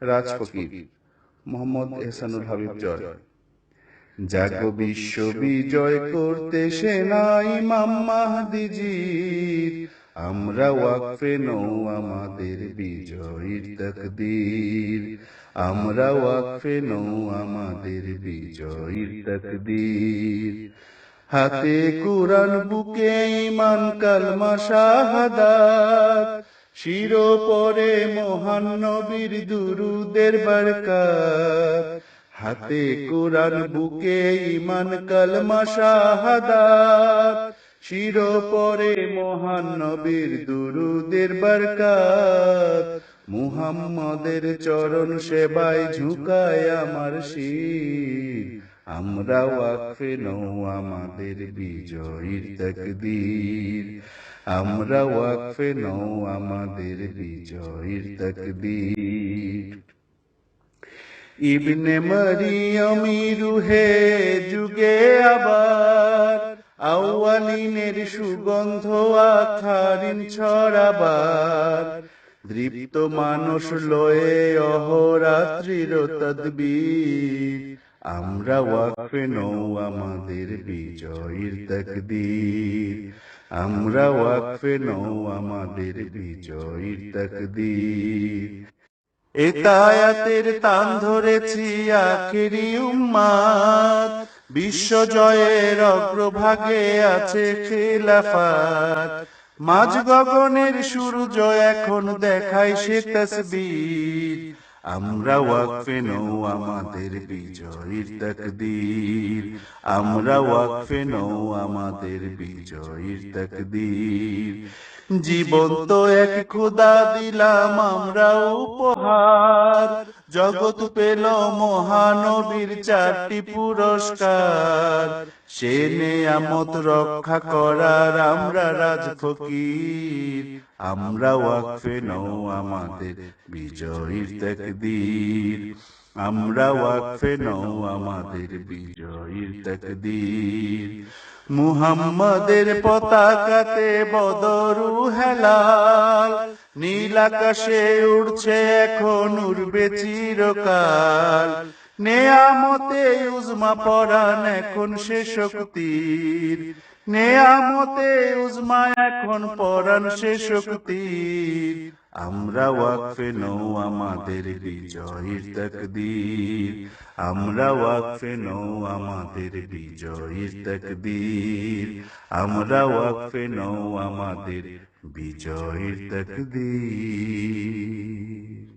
রাজ ফকির মোহাম্মদ এহসানুল হাবিব জয়। জাগ বিশ্ব বিজয় করতে সেনাই ইমাম মাহদিজির। আমরা ওয়াকফে নৌ আমাদের বিজয়ীর তকদীর। আমরা ওয়াকফে নৌ আমাদের বিজয়ীর তকদীর। হাতে কুরআন বুকে ইমান কালমা শাহাদাত। শিরো পরে মহান নবীর দুরুদের বরকত। হাতে কোরআন বুকে ইমান কালমা, শাহাদাত। শিরো পরে মহান নবীর দুরুদের বরকত। মুহাম্মদের চরণ সেবায় ঝুকায় আমার শির। আমরা ওয়াকফে নৌ আমাদের বিজয়ীর তকদীর। আমরা ওয়াকফে নৌ আমাদের বিজয়ীর তকদীর। ইবনে মরিয়মি রুহে যুগে আবার আউয়ালিনের সুগন্ধ আখারিন ছড়াবার। দৃপ্ত মানুষ লয়ে অহরাত্রির তদবীর। আমরা ওয়াকফে নৌ আমাদের বিজয়ীর তকদীর। আমরা ওয়াকফে নৌ আমাদের বিজয়ীর তকদীর। এতায়াতের তান ধরেছি আখেরি উম্মাদ। বিশ্ব জয়ের অগ্রভাগে আছে খিলাফাত। মাঝ গগনের সূর্য এখন দেখায় সে তসবির। আমরা ওয়াকফে নৌ আমাদের বিজয়ীর তকদীর। আমরা ওয়াকফে নৌ আমাদের বিজয়ীর তকদীর। জীবন তো এক খোদা দিলাম, আমরা উপহার। জগৎ পেল মহানবীর চারটি পুরস্কার। সে নেয়ামত রক্ষা করার আমরা রাজ ফকির। আমরা ওয়াকফে নৌ আমাদের বিজয়ীর তকদীর। আমরা ওয়াকফে নৌ আমাদের বিজয়ীর তকদীর। মুহাম্মাদের পতাকাতে বদরু হেলাল, নীল আকাশে উড়ছে এখন উড়বে চিরকাল। নেয়ামতে উজমা পরান এখন সে শক্তির। নেয়ামতে উজমা এখন পরান সে শক্তির। আমরা ওয়াকফে নৌ আমাদের বিজয়ীর তকদীর। আমরা ওয়াকফে নৌ আমাদের বিজয়ীর তকদীর। আমরা ওয়াকফে নৌ আমাদের বিজয়ীর তকদীর।